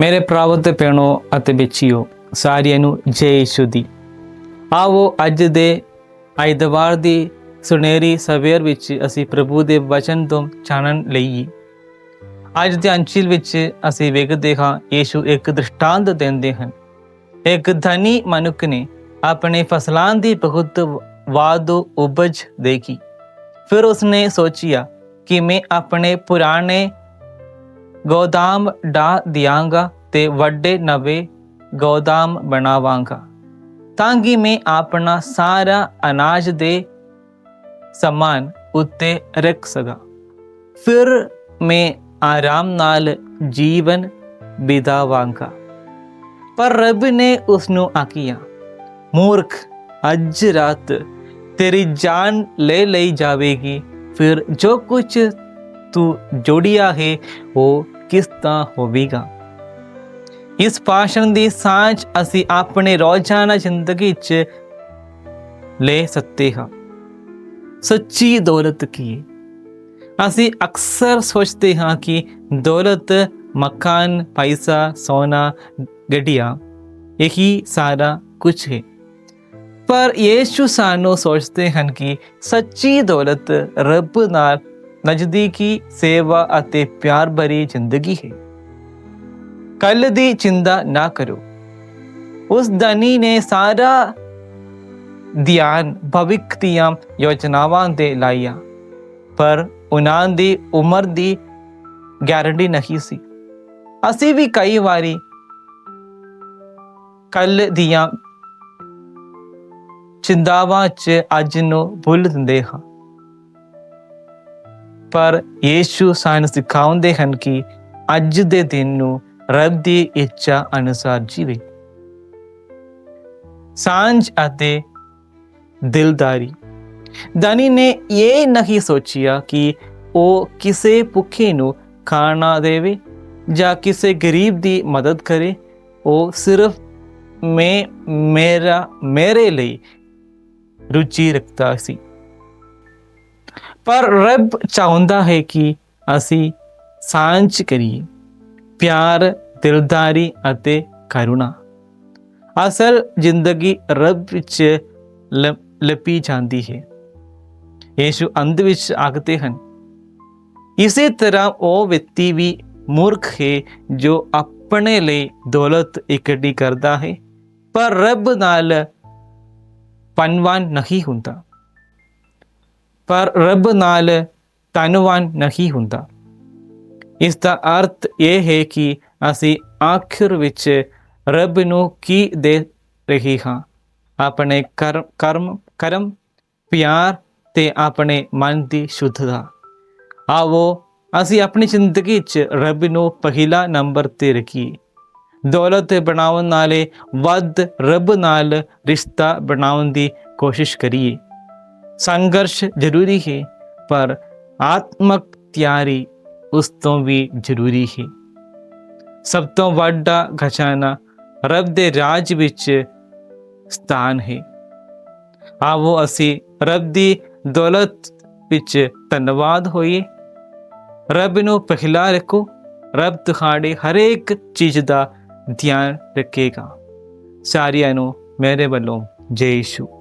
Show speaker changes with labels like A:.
A: ਮੇਰੇ ਭਰਾਵੋ ਤੇ ਭੈਣੋ ਅਤੇ ਬੱਚਿਓ, ਸਾਰਿਆਂ ਨੂੰ ਜੈ ਯਿਸੂ ਦੀ। ਆਓ ਅੱਜ ਦੇ ਐਤਵਾਰ ਦੀ ਸੁਨਹਿਰੀ ਸਵੇਰ ਵਿੱਚ ਅਸੀਂ ਪ੍ਰਭੂ ਦੇ ਵਚਨ ਤੋਂ ਜਾਣਨ ਲਈ ਅੱਜ ਦੇ ਅੰਚਲ ਵਿੱਚ ਅਸੀਂ ਵੇਖਦੇ ਹਾਂ ਯੀਸ਼ੂ ਇੱਕ ਦ੍ਰਿਸ਼ਟਾਂਤ ਦਿੰਦੇ ਹਨ। ਇੱਕ ਧਨੀ ਮਨੁੱਖ ਨੇ ਆਪਣੇ ਫਸਲਾਂ ਦੀ ਬਹੁਤ ਵਾਧੂ ਉਪਜ ਦੇਖੀ। ਫਿਰ ਉਸਨੇ ਸੋਚਿਆ ਕਿ ਮੈਂ ਆਪਣੇ ਪੁਰਾਣੇ ਗੋਦਾਮ ਡਾ ਦਿਆਂਗਾ ਤੇ ਵੱਡੇ ਨਵੇਂ ਗੋਦਾਮ ਬਣਾਵਾਂਗਾ। ਤਾਂ ਕਿ ਮੈਂ ਆਪਣਾ ਸਾਰਾ ਅਨਾਜ ਦੇ ਸਮਾਨ ਉੱਤੇ ਰੱਖ ਸਕਾਂ। ਫਿਰ ਮੈਂ ਆਰਾਮ ਨਾਲ ਜੀਵਨ ਬਿਤਾਵਾਂਗਾ। ਪਰ ਰੱਬ ਨੇ ਉਸ ਨੂੰ ਆਖਿਆ, ਮੂਰਖ, ਅੱਜ ਰਾਤ ਤੇਰੀ ਜਾਨ ਲੈ ਲਈ ਜਾਵੇਗੀ। ਫਿਰ ਜੋ ਕੁਝ ਤੂੰ ਜੋੜਿਆ ਹੈ, ਉਹ ਕਿਸ ਤਰ੍ਹਾਂ ਹੋਵੇਗਾ? ਇਸ ਭਾਸ਼ਣ ਦੀ ਸਾਂਝ ਅਸੀਂ ਆਪਣੇ ਰੋਜ਼ਾਨਾ ਜ਼ਿੰਦਗੀ 'ਚ ਲੈ ਸਕਦੇ ਹਾਂ। ਸੱਚੀ ਦੌਲਤ ਕੀ ਹੈ? ਅਸੀਂ ਅਕਸਰ ਸੋਚਦੇ ਹਾਂ ਕਿ ਦੌਲਤ, ਮਕਾਨ, ਪੈਸਾ, ਸੋਨਾ, ਗੱਡੀਆਂ, ਇਹੀ ਸਾਰਾ ਕੁਝ ਹੈ। ਪਰ ਯੀਸ਼ੂ ਸਾਨੂੰ ਸੋਚਦੇ ਹਨ ਕਿ ਸੱਚੀ ਦੌਲਤ ਰੱਬ ਨਾਲ ਨਜ਼ਦੀਕੀ ਸੇਵਾ ਅਤੇ ਪਿਆਰ ਭਰੀ ਜ਼ਿੰਦਗੀ ਹੈ। ਕੱਲ ਦੀ ਚਿੰਤਾ ਨਾ ਕਰੋ। ਉਸ ਧਨੀ ਨੇ ਸਾਰਾ ਧਿਆਨ ਭਵਿੱਖ ਦੀਆਂ ਯੋਜਨਾਵਾਂ ਤੇ ਲਾਇਆ, ਪਰ ਉਹਨਾਂ ਦੀ ਉਮਰ ਦੀ ਗਾਰੰਟੀ ਨਹੀਂ ਸੀ। ਅਸੀਂ ਵੀ ਕਈ ਵਾਰੀ ਕੱਲ ਦੀਆਂ ਚਿੰਤਾਵਾਂ 'ਚ ਅੱਜ ਨੂੰ ਭੁੱਲ ਦਿੰਦੇ ਹਾਂ। ਪਰ ਯੀਸ਼ੂ ਸਾਨੂੰ ਸਿਖਾਉਂਦੇ ਹਨ ਕਿ ਅੱਜ ਦੇ ਦਿਨ ਨੂੰ ਰੱਬ ਦੀ ਇੱਛਾ ਅਨੁਸਾਰ ਜੀਵੇ। ਸਾਂਝ ਅਤੇ ਦਿਲਦਾਰੀ। ਦਾਨੀ ਨੇ ਇਹ ਨਹੀਂ ਸੋਚਿਆ ਕਿ ਉਹ ਕਿਸੇ ਭੁੱਖੇ ਨੂੰ ਖਾਣਾ ਦੇਵੇ ਜਾਂ ਕਿਸੇ ਗਰੀਬ ਦੀ ਮਦਦ ਕਰੇ। ਉਹ ਸਿਰਫ ਮੈਂ, ਮੇਰਾ, ਮੇਰੇ ਲਈ ਰੁਚੀ ਰੱਖਦਾ ਸੀ। ਪਰ ਰੱਬ ਚਾਹੁੰਦਾ ਹੈ ਕਿ ਅਸੀਂ ਸਾਂਝ ਕਰੀਏ। ਪਿਆਰ, ਦਿਲਦਾਰੀ ਅਤੇ ਕਰੁਣਾ। ਅਸਲ ਜ਼ਿੰਦਗੀ ਰੱਬ ਵਿੱਚ ਲ- ਲਪੀ ਜਾਂਦੀ ਹੈ। ਯੀਸ਼ੂ ਅੰਧ ਵਿੱਚ ਆਖਦੇ ਹਨ, ਇਸੇ ਤਰ੍ਹਾਂ ਉਹ ਵਿਅਕਤੀ ਵੀ ਮੂਰਖ ਹੈ ਜੋ ਆਪਣੇ ਲਈ ਦੌਲਤ ਇਕੱਠੀ ਕਰਦਾ ਹੈ, ਪਰ ਰੱਬ ਨਾਲ ਪਨਵਾਨ ਨਹੀਂ ਹੁੰਦਾ। ਪਰ ਰੱਬ ਨਾਲ ਧਨਵਾਨ ਨਹੀਂ ਹੁੰਦਾ। ਇਸ ਦਾ ਅਰਥ ਇਹ ਹੈ ਕਿ ਅਸੀਂ ਆਖਿਰ ਵਿੱਚ ਰੱਬ ਨੂੰ ਕੀ ਦੇ ਰਹੇ ਹਾਂ? ਆਪਣੇ ਕਰਮ ਕਰਮ ਕਰਮ, ਪਿਆਰ ਤੇ ਆਪਣੇ ਮਨ ਦੀ ਸ਼ੁੱਧਤਾ। ਆਵੋ ਅਸੀਂ ਆਪਣੀ ਜ਼ਿੰਦਗੀ 'ਚ ਰੱਬ ਨੂੰ ਪਹਿਲਾ ਨੰਬਰ ਤੇ ਰੱਖੀਏ। ਦੌਲਤ ਬਣਾਉਣ ਨਾਲੇ ਵੱਧ ਰੱਬ ਨਾਲ ਰਿਸ਼ਤਾ ਬਣਾਉਣ ਦੀ ਕੋਸ਼ਿਸ਼ ਕਰੀਏ। ਸੰਘਰਸ਼ ਜ਼ਰੂਰੀ ਹੈ, ਪਰ ਆਤਮਕ ਤਿਆਰੀ ਉਸ ਤੋਂ ਵੀ ਜ਼ਰੂਰੀ ਹੈ। ਸਭ ਤੋਂ ਵੱਡਾ ਖਜ਼ਾਨਾ ਰੱਬ ਦੇ ਰਾਜ ਵਿੱਚ ਸਥਾਨ ਹੈ। ਆਵੋ ਅਸੀਂ ਰੱਬ ਦੀ ਦੌਲਤ ਵਿੱਚ ਧੰਨਵਾਦ ਹੋਈਏ। ਰੱਬ ਨੂੰ ਪਹਿਲਾ ਰੱਖੋ। ਰੱਬ ਤੁਹਾਡੇ ਹਰੇਕ ਚੀਜ਼ ਦਾ ਧਿਆਨ ਰੱਖੇਗਾ। ਸਾਰਿਆਂ ਨੂੰ ਮੇਰੇ ਵੱਲੋਂ ਜੈ ਯਿਸੂ।